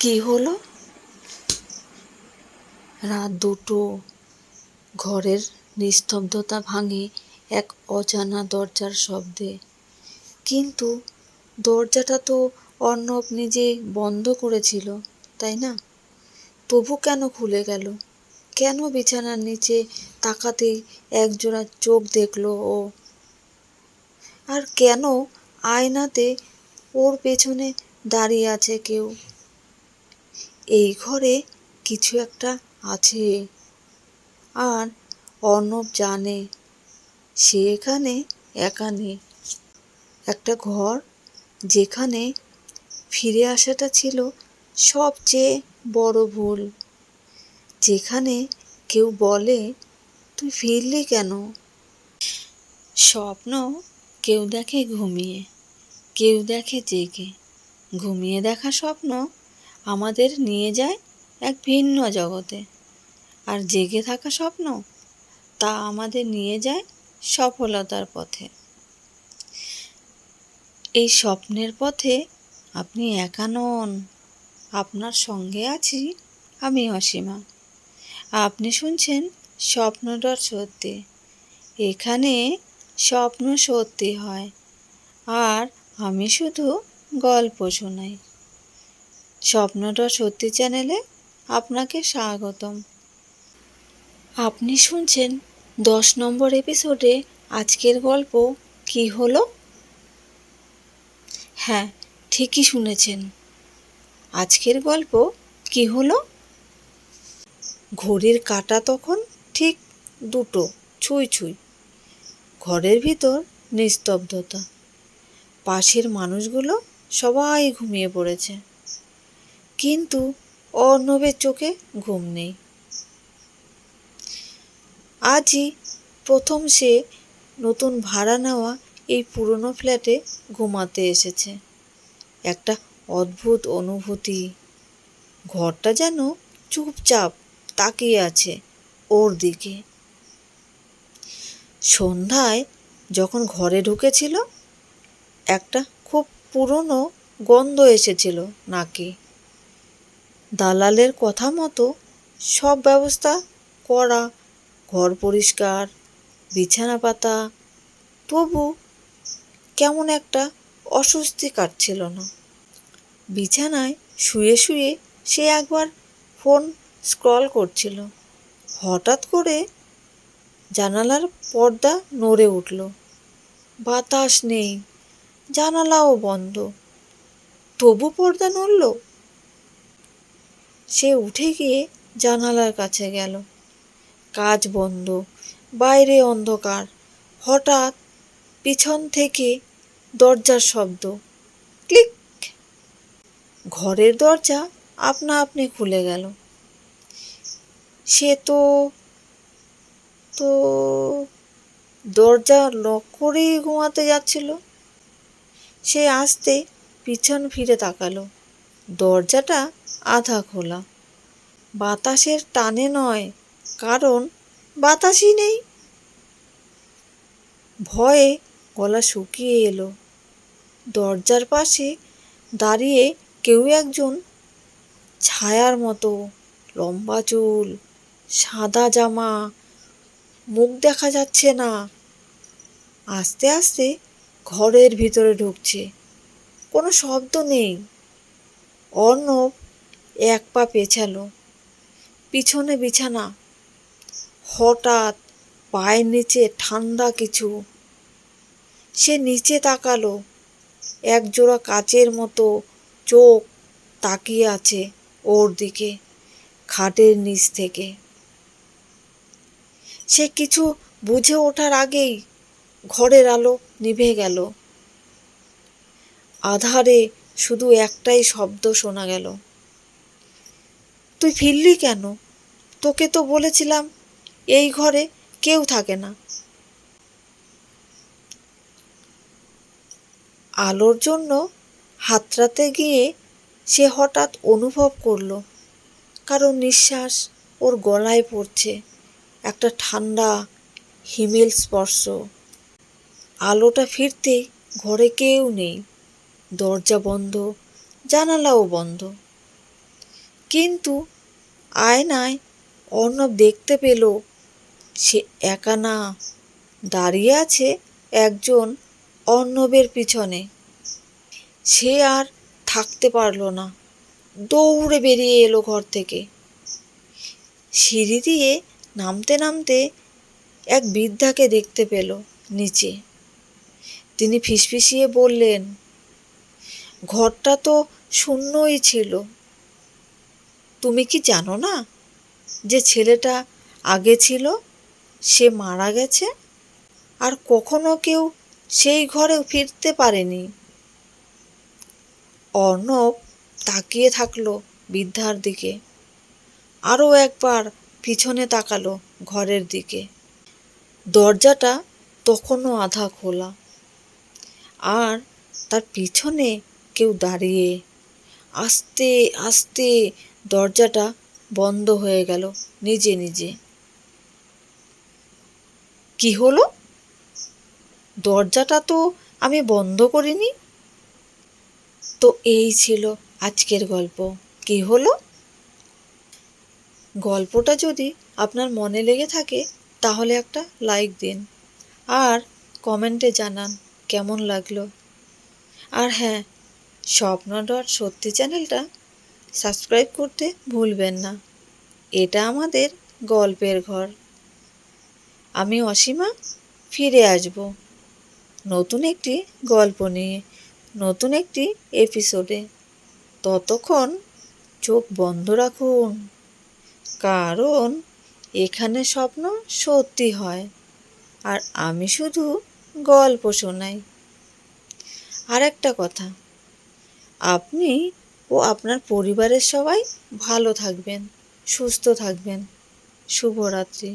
কি হলো? রাত দুটো। ঘরের নিস্তব্ধতা ভাঙে এক অজানা দরজার শব্দে। কিন্তু দরজাটা তো অর্ণব নিজে বন্ধ করেছিল, তাই না? তবু কেন খুলে গেল? কেন বিছানার নিচে তাকাতেই একজোড়া চোখ দেখল ও? আর কেন আয়নাতে ওর পেছনে দাঁড়িয়ে আছে কেউ? এই ঘরে কিছু একটা আছে। আর অর্ণব জানে, সে এখানে একা নেই। একটা ঘর যেখানে ফিরে আসাটা ছিল সবচেয়ে বড় ভুল। যেখানে কেউ বলে, তুই ফিরলি কেন? স্বপ্ন কেউ দেখে ঘুমিয়ে, কেউ দেখে জেগে। ঘুমিয়ে দেখা স্বপ্ন আমাদের নিয়ে যায় এক ভিন্ন জগতে। আর জেগে থাকা স্বপ্ন, তা আমাদের নিয়ে যায় সফলতার পথে। এই স্বপ্নের পথে আপনি একা নন। আপনার সঙ্গে আছি আমি, অসীমা। আপনি শুনছেন স্বপ্নডট সত্যি। এখানে স্বপ্ন সত্যি হয়। আর আমি শুধু গল্প শোনাই। স্বপ্নডট সত্যি চ্যানেলে আপনাকে স্বাগতম। আপনি শুনছেন দশ নম্বর এপিসোডে আজকের গল্প কি হলো? হ্যাঁ ঠিকই শুনেছেন। আজকের গল্প কি হলো? ঘড়ির কাঁটা তখন ঠিক দুটো, ছুঁই ছুঁই। ঘরের ভিতর নিস্তব্ধতা। পাশের মানুষগুলো সবাই ঘুমিয়ে পড়েছে। কিন্তু অর্ণবের চোখে ঘুম নেই। আজই প্রথম সে নতুন ভাড়া নেওয়া এই পুরনো ফ্ল্যাটে ঘুমাতে এসেছে। একটা অদ্ভুত অনুভূতি। ঘরটা যেন চুপচাপ তাকিয়ে আছে ওর দিকে। সন্ধ্যায় যখন ঘরে ঢুকেছিল, একটা খুব পুরনো গন্ধ এসেছিল নাকি। দালালের কথা মতো সব ব্যবস্থা করা ঘর পরিষ্কার, বিছানা পাতা। তবু কেমন একটা অস্বস্তি কাটছিল না। বিছানায় শুয়ে শুয়ে সে একবার ফোন স্ক্রল করছিল। হঠাৎ করে জানালার পর্দা নড়ে উঠল। বাতাস নেই, জানালাও বন্ধ। তবু পর্দা নড়ল? সে উঠে গিয়ে জানালার কাছে গেল। কাজ বন্ধ, বাইরে অন্ধকার। হঠাৎ পিছন থেকে দরজার শব্দ। ক্লিক! ঘরের দরজা আপনা আপনি খুলে গেল। সে তো তো দরজা লক করেই ঘুমাতে যাচ্ছিল। সে আসতে পিছন ফিরে তাকালো। দরজাটা আধা খোলা। বাতাসের টানে নয়, কারণ বাতাসই নেই। ভয়ে গলা শুকিয়ে এলো। দরজার পাশে দাঁড়িয়ে কেউ একজন ছায়ার মতো, লম্বা চুল, সাদা জামা, মুখ দেখা যাচ্ছে না। আস্তে আস্তে ঘরের ভিতরে ঢুকছে। কোনো শব্দ নেই। অর্ণব এক পা পেছালো। পিছনে বিছানা। হঠাৎ পায়ের নিচে ঠান্ডা কিছু। সে নিচে তাকালো। একজোড়া কাচের মতো চোখ তাকিয়ে আছে ওর দিকে, খাটের নিচ থেকে। সে কিছু বুঝে ওঠার আগেই ঘরের আলো নিভে গেল। আধারে শুধু একটাই শব্দ শোনা গেল। তুই ফিরলি কেন? তোকে তো বলেছিলাম, এই ঘরে কেউ থাকে না। আলোর জন্য হাতড়াতে গিয়ে সে হঠাৎ অনুভব করল, কারও নিঃশ্বাস ওর গলায় পড়ছে, একটা ঠান্ডা, হিমেল স্পর্শ। আলোটা ফিরতে ঘরে কেউ নেই। দরজা বন্ধ, জানালাও বন্ধ। কিন্তু আয়নায় অর্ণব দেখতে পেল, সে একা না, দাঁড়িয়ে আছে একজন অর্ণবের পিছনে। সে আর থাকতে পারল না, দৌড়ে বেরিয়ে এলো ঘর থেকে। সিঁড়ি দিয়ে নামতে নামতে এক বৃদ্ধাকে দেখতে পেল নিচে। তিনি ফিসফিসিয়ে বললেন ঘরটা তো শূন্যই ছিল। তুমি কি জানো না যে ছেলেটা আগে ছিল, সে মারা গেছে? আর কখনো কেউ সেই ঘরে ফিরতে পারেনি। অর্ণব তাকিয়ে থাকল বৃদ্ধার দিকে। আরও একবার পিছনে তাকালো ঘরের দিকে। দরজাটা তখনও আধা খোলা। আর তার পিছনে কেউ দাঁড়িয়ে আস্তে আস্তে দরজাটা বন্ধ হয়ে গেল নিজে নিজে। কি হলো? দরজাটা তো আমি বন্ধ করিনি। তো এই ছিল আজকের গল্প। কি হলো? গল্পটা যদি আপনার মনে লেগে থাকে তাহলে একটা লাইক দিন আর কমেন্টে জানান কেমন লাগল। আর হ্যাঁ স্বপ্ন ডট সত্যি চ্যানেলটা সাবস্ক্রাইব করতে ভুলবেন না। এটা আমাদের গল্পের ঘর। আমি অসীমা, ফিরে আসব নতুন একটি গল্প নিয়ে, নতুন একটি এপিসোডে ততক্ষণ চোখ বন্ধ রাখুন, কারণ এখানে স্বপ্ন সত্যি হয়, আর আমি শুধু গল্প শোনাই। আর একটা কথা আপনি ও আপনার পরিবারের সবাই ভালো থাকবেন সুস্থ থাকবেন। শুভরাত্রি।